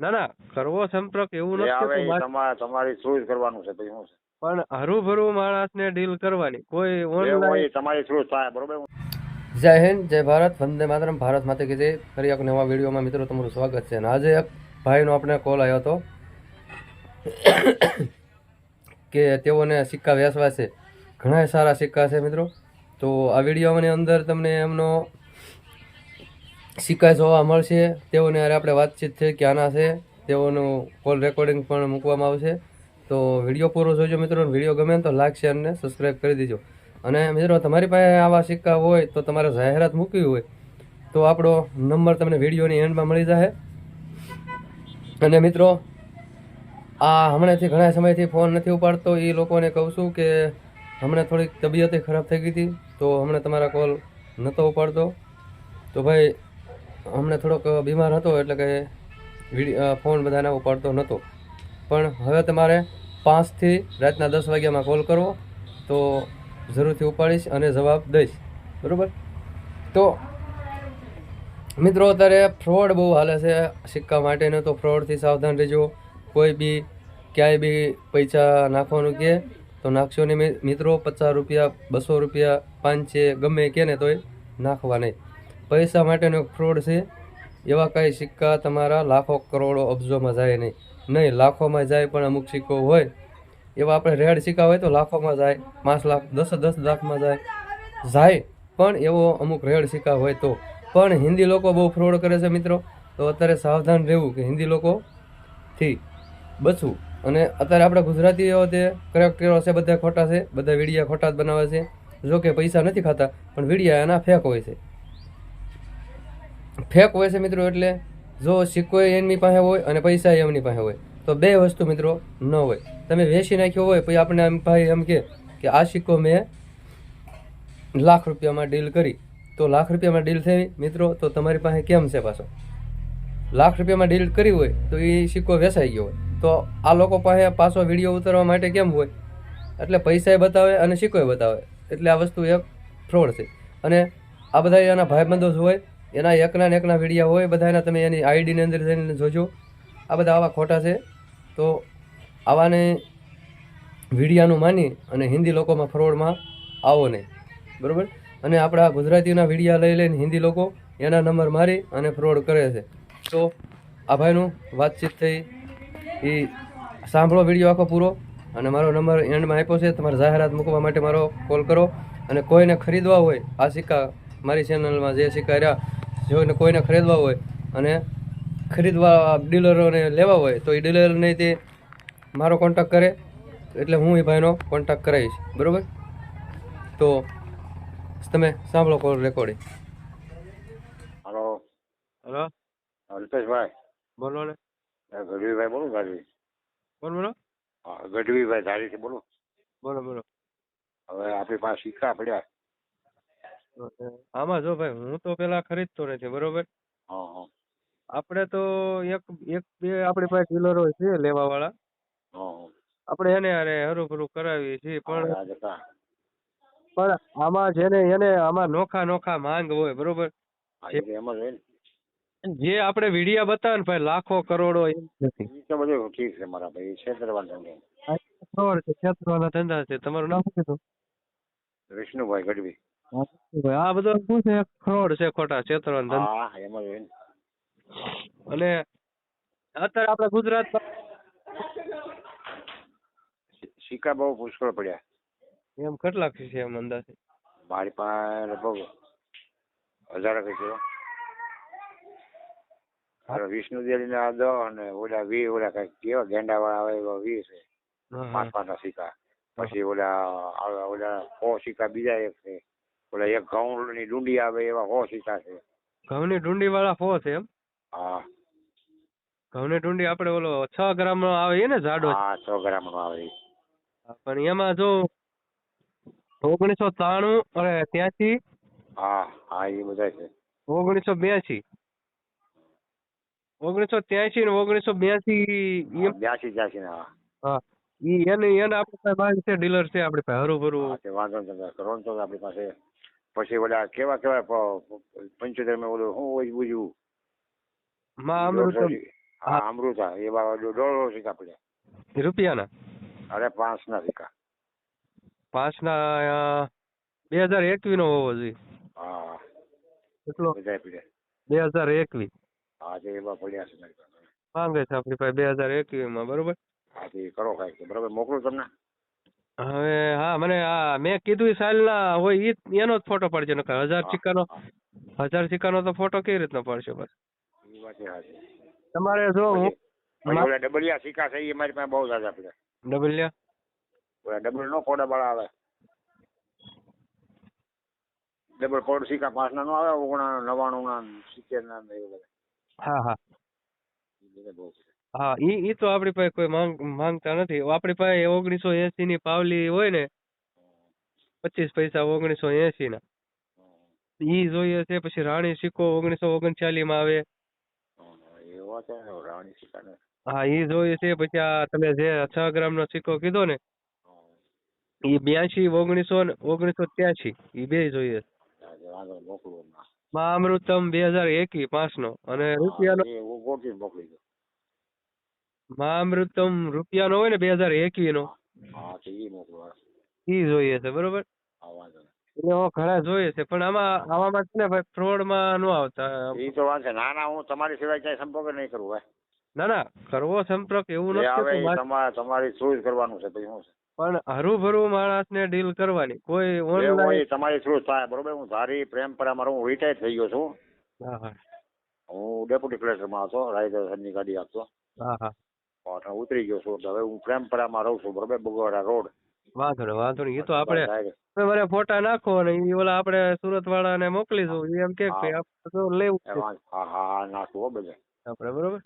ના ના કરવો સંપર્ક એવું નથી. તમારે તમારી થ્રુ જ કરવાનું છે પછી શું છે? પણ હરુભરું માણસને ડીલ કરવાની કોઈ ઓનલાઈન તમારી થ્રુ થાય બરોબર? જય હિન્દ જય ભારત વંદે માતરમ. ભારત માતે કીધે જય. ફરી એક નવા વિડીયોમાં મિત્રો તમારું સ્વાગત છે. અને આજે એક ભાઈનો આપણે કોલ આવ્યો હતો કે તેઓને સિક્કા વેચવા છે. ઘણા સારા સિક્કા છે મિત્રો. તો આ વિડીયોની અંદર તમને એમનો સિક્કા જોવા મળશે. તેઓને આપણે વાતચીત થઈ કે આના છે. તેઓનું કોલ રેકોર્ડિંગ પણ મૂકવામાં આવશે. તો વીડિયો પૂરો જોજો મિત્રો વીડિયો ગમે તો લાઈક શેર અને સબસ્ક્રાઈબ કરી દેજો. અને મિત્રો તમારી પાસે આવા સિક્કા હોય તો તમારે જાહેરાત મૂકવી હોય તો આપણો નંબર તમને વિડીયોની એન્ડમાં મળી જશે અને મિત્રો, આ હમણાંથી ઘણા સમયથી ફોન નથી ઉપાડતો. એ લોકોને કહું છું કે હમણાં થોડીક તબિયત ખરાબ થઈ ગઈ હતી, તો હમણાં તમારા કોલ નહોતો ઉપાડતો. તો ભાઈ હમણાં થોડોક બીમાર હતો એટલે કે ફોન બધાને ઉપાડતો નહોતો પણ હવે તમારે પાંચથી રાતના દસ વાગ્યામાં કોલ કરવો, તો જરૂરથી ઉપાડીશ અને જવાબ દઈશ. બરાબર? તો મિત્રો, અત્યારે ફ્રોડ બહુ હાલે છે સિક્કા માટેનો, તો ફ્રોડથી સાવધાન રહેજો. કોઈ બી, ક્યાંય બી પૈસા નાખવાનું કે, તો નાખશો નહીં. મિત્રો, પચાસ રૂપિયા, બસો રૂપિયા, પાંચે, ગમે કે ને તોય નાખવા નહીં. પૈસા માટેનો ફ્રોડ છે. એવા કાંઈ સિક્કા તમારા લાખો કરોડો અબજોમાં જાય નહીં. નહીં, લાખોમાં જાય પણ અમુક સિક્કો હોય. એવા આપણે રેડ સિક્કા હોય તો લાખોમાં જાય, પાંચ લાખ, દસ દસ લાખમાં જાય. જાય પણ એવો અમુક રેડ સિક્કા હોય તો. પણ હિન્દી લોકો બહુ ફ્રોડ કરે છે મિત્રો. તો અત્યારે સાવધાન રહેવું કે હિન્દી લોકોથી બચવું. અને અત્યારે આપણે ગુજરાતીઓ તે કરેક્ટરો છે, બધા ખોટા છે, બધા વિડીયા ખોટા જ બનાવે છે. જો કે પૈસા નથી ખાતા, પણ વિડીયા એના ફેક હોય છે. ફેક હોય છે મિત્રો એટલે જો સિક્કો એમની પાસે હોય અને પૈસા એમની પાસે હોય, તો બે વસ્તુ મિત્રો ન હોય. તમે વેચી નાખ્યો હોય, પછી આપણે એમ ભાઈ એમ કે આ સિક્કો મેં લાખ રૂપિયામાં ડીલ કરી. તો લાખ રૂપિયામાં ડીલ થઈ મિત્રો, તો તમારી પાસે કેમ છે પાછો? લાખ રૂપિયામાં ડીલ કરી હોય, તો એ સિક્કો વેચાઈ ગયો હોય. તો આ લોકો પાસે પાછો વીડિયો ઉતારવા માટે કેમ હોય? એટલે પૈસાએ બતાવે અને સિક્કોએ બતાવે. એટલે આ વસ્તુ એક ફ્રોડ છે. અને આ બધા એના ભાઈબંધો હોય એના એકના એકના વિડીયા હોય બધા એના તમે એની આઈડીની અંદર જઈને જોજો. આ બધા આવા ખોટા છે. તો આવાને વિડીયાનું માની અને હિન્દી લોકોમાં ફ્રોડમાં આવો નહીં બરાબર? અને આપણા ગુજરાતીના વિડીયા લઈ લઈને હિન્દી લોકો એના નંબર મારી અને ફ્રોડ કરે છે. તો આ ભાઈનું વાતચીત થઈ. એ સાંભળો વીડિયો આખો પૂરો અને મારો નંબર એન્ડમાં આપ્યો છે. તમારે જાહેરાત મૂકવા માટે મારો કોલ કરો. અને કોઈને ખરીદવા હોય, આ સિક્કા મારી ચેનલમાં જે સિક્કા રહ્યા જોઈને કોઈને ખરીદવા હોય અને ખરીદવા ડીલરોને લેવા હોય તો એ ડીલરને તે મારો કોન્ટેક્ટ કરે. એટલે હું એ ભાઈનો કોન્ટેક્ટ કરાવીશ. બરાબર? તો તમે સાંભળો કોલ રેકોર્ડિંગ હાલો હલો અલ્પેશભાઈ. બોલો ને. ગઢવીભાઈ બોલો ગાડી. બોલો બોલો. હા ગઢવીભાઈ ધારીથી બોલો. બોલો બોલો. હવે આપણી પાસે સિક્કા પડ્યા. આમાં જો ભાઈ હું તો પેલા ખરીદતો નથી બરોબર? આપણે તો એક એક બે આપણી પાસે ડીલરો છે લેવા વાળા આપણે એને હારે હરુભરું કરાવીએ છીએ પણ પણ આમાં જેને એને આમાં નોખા નોખા માંગ હોય બરોબર? જ આપણે વિડિયા બતાવે ને ભાઈ લાખો કરોડો એમ નથી. બધું ઠીક છે મારા ભાઈ છેતરવાનું ધંધા છે તમારું નામ શું કીધું વિષ્ણુભાઈ ગઢવી. આ બધો શું છે? ફ્રોડ છે ખોટા છેતરવાના ધંધા. હા એમ હોય અને અત્યારે આપણે ગુજરાત સિક્કા બહુ પુષ્કળ પડ્યા. એમ કેટલા છે એમ અંદાજે? મારી પાસે લગભગ હજાર કઈ છે વિષ્ણુ દેવી ના દો અને ઓલા વી ઓલા કઈ કેવા ગેંડા વાળા આવે એવા વી છે. પાંચ પાંચ ના સિક્કા. પછી ઓલા ઓલા સો સિક્કા બીજા એક છે. ઓલા એક ઘઉં ની ડુંડી આવે એવા હો સીતા છે ઘઉંની ડુંડી વાળા ફો છે એમ હા ઘઉંની ડુંડી આપણે ઓલો છ ગ્રામ નો આવે ને જાડો હા છ ગ્રામ નો આવે પણ એમાં જો ઓગણીસો ત્રાણું અને ત્યાંથી હા હા એ બધા છે ઓગણીસો બ્યાસી ઓગણીસો ત્યાંસી ને ઓગણીસો બ્યાસી બ્યાસી ત્યાસી ના હા. ઈ એને એને આપણી પાસે છે ડીલર છે આપણી પાસે હરુભરું હા, વાંધો કરો ને તો આપણી પાસે પછી ઓલા કેવા કેવા પંચોતેરમાં ઓલું શું હોય બીજું? હા અમૃતા એ દો- દોઢ સિક્કા પડ્યા. રૂપિયાના? અરે પાંચ ના સિક્કા પાંચના બે હજાર એકવી નો હોવો જોઈએ. હા. કેટલો? બે હજાર એકવી. હા તે એવા પડ્યા છે માંગે છે આપણી પાસે બે હજાર એકવીસમાં બરોબર? હા તે કરો કાંઈક બરાબર? મોકલું તમને? હવે હા મને આ મેં કીધું એ સાલના હોય ઈ એનો જ ફોટો પડશે નકર હજાર સિક્કાનો હજાર સિક્કાનો તો ફોટો કેવી રીતનો પડશે બસ? તમારે જો હું ઓલા ડબલિયા સિક્કા છે એ મારી પાસે બહુ સાજા પડ્યા ડબલિયા? ઓલા ડબલ નો કોડા વાળા આવે. ડબલ કોડ સિક્કા પાંચ ના નો આવે ઓગણા નવાણું ના સિત્તેર ના એવું બધા. હા હા. બહુ. હા ઈ ઈ તો આપણી પાસે કોઈ માંગ માંગતા નથી. આપણી પાસે ઓગણીસો એસી ની પાવલી હોય ને પચીસ પૈસા ઓગણીસો એસી ના ઈ જોઈએ છે પછી રાણી સિક્કો ઓગણીસો ઓગણચાલીસમાં આવે. હા, ઈ જોઈએ છે પછી આ તમે જે છ ગ્રામ નો સિક્કો કીધો ને ઈ બ્યાસી ઓગણીસો ઓગણીસો ત્યાસી ઈ બે જોઈએ અમૃતમ બે હજાર એકી પાંચ નો અને રૂપિયાનો ગોઠવીને મોકલી દઉં મા અમૃતમ રૂપિયાનો હોય ને બે હજાર એકવી નો હા એ મોકલું. ઈ જોઈએ છે બરોબર? એવો ઘણા જોઈએ છે પણ આમાં આવામાં છે ને ભાઈ ફ્રોડમાં નો આવતા. એ તો વાંધો છે ના ના હું તમારી સિવાય ક્યાંય સંપર્ક નહીં કરું ભાઈ. ના ના કરવો સંપર્ક એવું નથી. તમારે તમારી થ્રુ જ કરવાનું છે પછી શું છે? પણ હરુભરું માણસ ને ડીલ કરવાની કોઈ ઓનલાઈન તમારી થ્રુ થાય બરોબર? હું ધારી પ્રેમ પર અમારો હું રિટાયર થઈ ગયો છું. હા ડેપ્યુટી કલેક્ટરમાં હતો રાયગઢની ગાડી આપતો. હા હા. અને ઉતરી ગયો છું હવે હું પ્રેમપરામાં રહું છું બરોબર બગવાડા રોડ વાંધો નહીં વાંધો નહીં એ તો આપણે direct. મને ફોટા નાખો અને એ ઓલા આપણે સુરત વાળાને મોકલીશું એમ કે લેવું હા હા હા બધા આપણે બરોબર?